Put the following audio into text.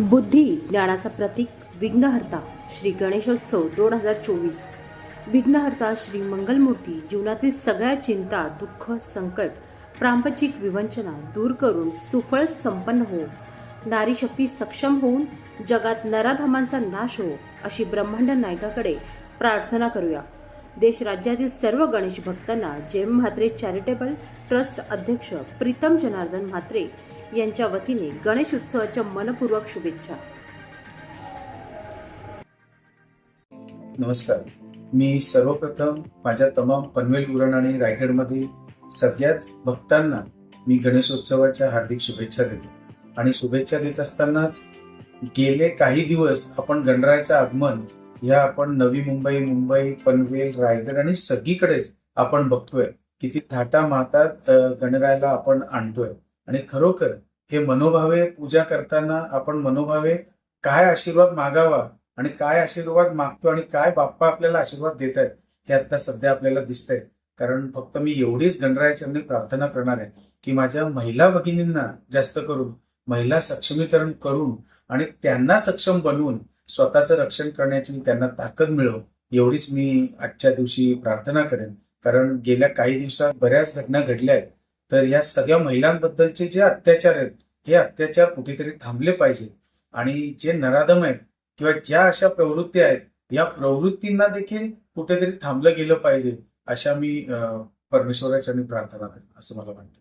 बुद्धी ज्ञानाचा प्रतीक विघ्नहर्ता श्री गणेशोत्सव दोन हजार चोवीस. विघ्नहर्ता श्री मंगलमूर्ती जीवनातील सगळ्या चिंता दुःख संकट प्रापंचिक विवंचना दूर करून सुफळ संपन्न हो. नारी शक्ती सक्षम होऊन जगात नराधमांचा नाश हो अशी ब्रह्मांड नायकाकडे प्रार्थना करूया. देश राज्यातील सर्व गणेश भक्तांना जेम म्हात्रे चॅरिटेबल ट्रस्ट अध्यक्ष प्रीतम जनार्दन म्हात्रे यांच्या वतीने गणेश उत्सवाच्या मनपूर्वक शुभेच्छा. नमस्कार. मी सर्वप्रथम माझ्या तमाम पनवेल उरण आणि रायगडमधील सगळ्याच भक्तांना मी गणेशोत्सवाच्या हार्दिक शुभेच्छा देतो. आणि शुभेच्छा देत असतानाच गेले काही दिवस आपण गणरायाचं आगमन ह्या आपण नवी मुंबई मुंबई पनवेल रायगड आणि सगळीकडेच आपण बघतोय. किती थाटा मातात गणरायाला आपण आणतोय. आणि खरोखर हे मनोभावे पूजा करताना आपण मनोभावे काय आशीर्वाद मागावा आणि काय आशीर्वाद मागतो आणि काय बाप्पा आपल्याला आशीर्वाद देत आहेत हे आता सध्या आपल्याला दिसतंय. कारण फक्त मी एवढीच गणरायाचरणी प्रार्थना करणार आहे की माझ्या महिला भगिनींना जास्त करून महिला सक्षमीकरण करून आणि त्यांना सक्षम बनवून स्वतःचं रक्षण करण्याची त्यांना ताकद मिळव एवढीच मी आजच्या दिवशी प्रार्थना करेन. कारण गेल्या काही दिवसात बऱ्याच घटना घडल्या आहेत. तर या सगळ्या महिलांबद्दलचे जे अत्याचार आहेत हे अत्याचार कुठेतरी थांबले पाहिजे. आणि जे नराधम आहेत किंवा ज्या अशा प्रवृत्ती आहेत या प्रवृत्तींना देखील कुठेतरी थांबलं गेलं पाहिजे अशा मी परमेश्वराच्या परमेश्वराच्या प्रार्थना करेन असं मला वाटतं.